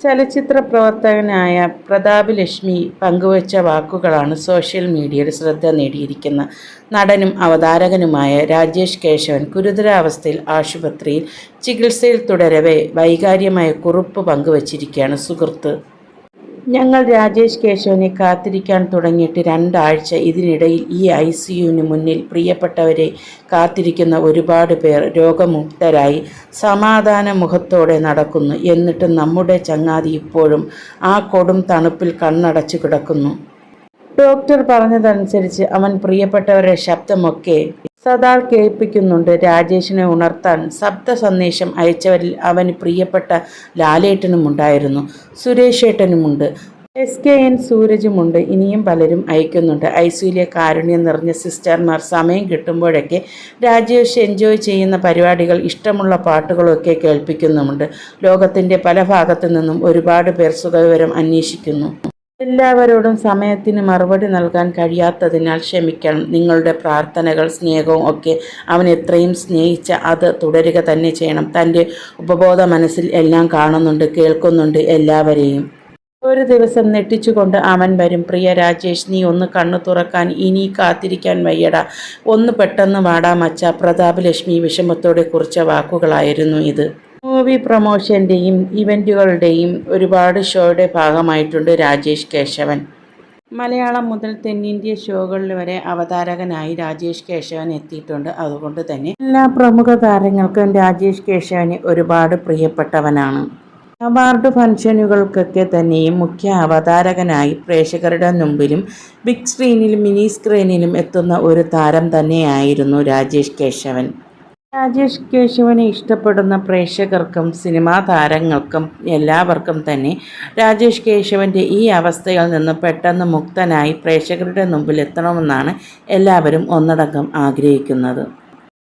ചലച്ചിത്ര പ്രവർത്തകനായ പ്രതാപ് ലക്ഷ്മി പങ്കുവച്ച വാക്കുകളാണ് സോഷ്യൽ മീഡിയയിൽ ശ്രദ്ധ നേടിയിരിക്കുന്ന. നടനും അവതാരകനുമായ രാജേഷ് കേശവൻ ഗുരുതരാവസ്ഥയിൽ ആശുപത്രിയിൽ ചികിത്സയിൽ തുടരവേ വൈകാര്യമായ കുറിപ്പ് പങ്കുവച്ചിരിക്കുകയാണ് സുഹൃത്ത്. ഞങ്ങൾ രാജേഷ് കേശവനെ കാത്തിരിക്കാൻ തുടങ്ങിയിട്ട് രണ്ടാഴ്ച. ഇതിനിടയിൽ ഈ ഐ സിയുവിന് മുന്നിൽ പ്രിയപ്പെട്ടവരെ കാത്തിരിക്കുന്ന ഒരുപാട് പേർ രോഗമുക്തരായി സമാധാന മുഖത്തോടെ നടക്കുന്നു. എന്നിട്ട് നമ്മുടെ ചങ്ങാതി ഇപ്പോഴും ആ കൊടും തണുപ്പിൽ കണ്ണടച്ചു കിടക്കുന്നു. ഡോക്ടർ പറഞ്ഞതനുസരിച്ച് അവൻ പ്രിയപ്പെട്ടവരുടെ ശബ്ദമൊക്കെ സദാ കേൾപ്പിക്കുന്നുണ്ട്. രാജേഷിനെ ഉണർത്താൻ ശബ്ദ സന്ദേശം അയച്ചവരിൽ അവന് പ്രിയപ്പെട്ട ലാലേട്ടനും ഉണ്ടായിരുന്നു. സുരേഷ് ഏട്ടനുമുണ്ട്. എസ് കെ എൻ സൂരജുമുണ്ട്. ഇനിയും പലരും അയക്കുന്നുണ്ട്. ഐസിയിലെ കാരുണ്യം നിറഞ്ഞ സിസ്റ്റർമാർ സമയം കിട്ടുമ്പോഴൊക്കെ രാജേഷ് എൻജോയ് ചെയ്യുന്ന പരിപാടികൾ ഇഷ്ടമുള്ള പാട്ടുകളൊക്കെ കേൾപ്പിക്കുന്നുമുണ്ട്. ലോകത്തിന്റെ പല ഭാഗത്തു നിന്നും ഒരുപാട് പേർ സുഖവിവരം അന്വേഷിക്കുന്നു. എല്ലാവരോടും സമയത്തിന് മറുപടി നൽകാൻ കഴിയാത്തതിനാൽ ക്ഷമിക്കണം. നിങ്ങളുടെ പ്രാർത്ഥനകൾ സ്നേഹവും ഒക്കെ അവൻ എത്രയും സ്നേഹിച്ച അത് തുടരുക തന്നെ ചെയ്യണം. തന്റെ ഉപബോധ മനസ്സിൽ എല്ലാം കാണുന്നുണ്ട് കേൾക്കുന്നുണ്ട് എല്ലാവരെയും. ഒരു ദിവസം നെട്ടിച്ചുകൊണ്ട് അവൻ വരും. പ്രിയ രാജേഷ് നീ ഒന്ന് കണ്ണു തുറക്കാൻ ഇനി കാത്തിരിക്കാൻ വയ്യടാ. ഒന്ന് പെട്ടെന്ന് വാടാ മച്ച. പ്രതാപ് ലക്ഷ്മി വിഷമത്തോടെ കുറിച്ച വാക്കുകളായിരുന്നു ഇത്. മൂവി പ്രൊമോഷന്റെയും ഇവന്റുകളുടെയും ഒരുപാട് ഷോയുടെ ഭാഗമായിട്ടുണ്ട് രാജേഷ് കേശവൻ. മലയാളം മുതൽ തെന്നിന്ത്യ ഷോകളിൽ വരെ അവതാരകനായി രാജേഷ് കേശവൻ എത്തിയിട്ടുണ്ട്. അതുകൊണ്ട് തന്നെ എല്ലാ പ്രമുഖ താരങ്ങൾക്കും രാജേഷ് കേശവന് ഒരുപാട് പ്രിയപ്പെട്ടവനാണ്. അവാർഡ് ഫംഗ്ഷനുകൾക്കൊക്കെ തന്നെയും മുഖ്യ അവതാരകനായി പ്രേക്ഷകരുടെ മുമ്പിലും ബിഗ് സ്ക്രീനിലും മിനി സ്ക്രീനിലും എത്തുന്ന ഒരു താരം തന്നെയായിരുന്നു രാജേഷ് കേശവൻ. രാജേഷ് കേശവനെ ഇഷ്ടപ്പെടുന്ന പ്രേക്ഷകർക്കും സിനിമാ താരങ്ങൾക്കും എല്ലാവർക്കും തന്നെ രാജേഷ് കേശവന്റെ ഈ അവസ്ഥയിൽ നിന്ന് പെട്ടെന്ന് മുക്തനായി പ്രേക്ഷകരുടെ മുമ്പിൽ എത്തണമെന്നാണ് എല്ലാവരും ഒന്നടങ്കം ആഗ്രഹിക്കുന്നത്.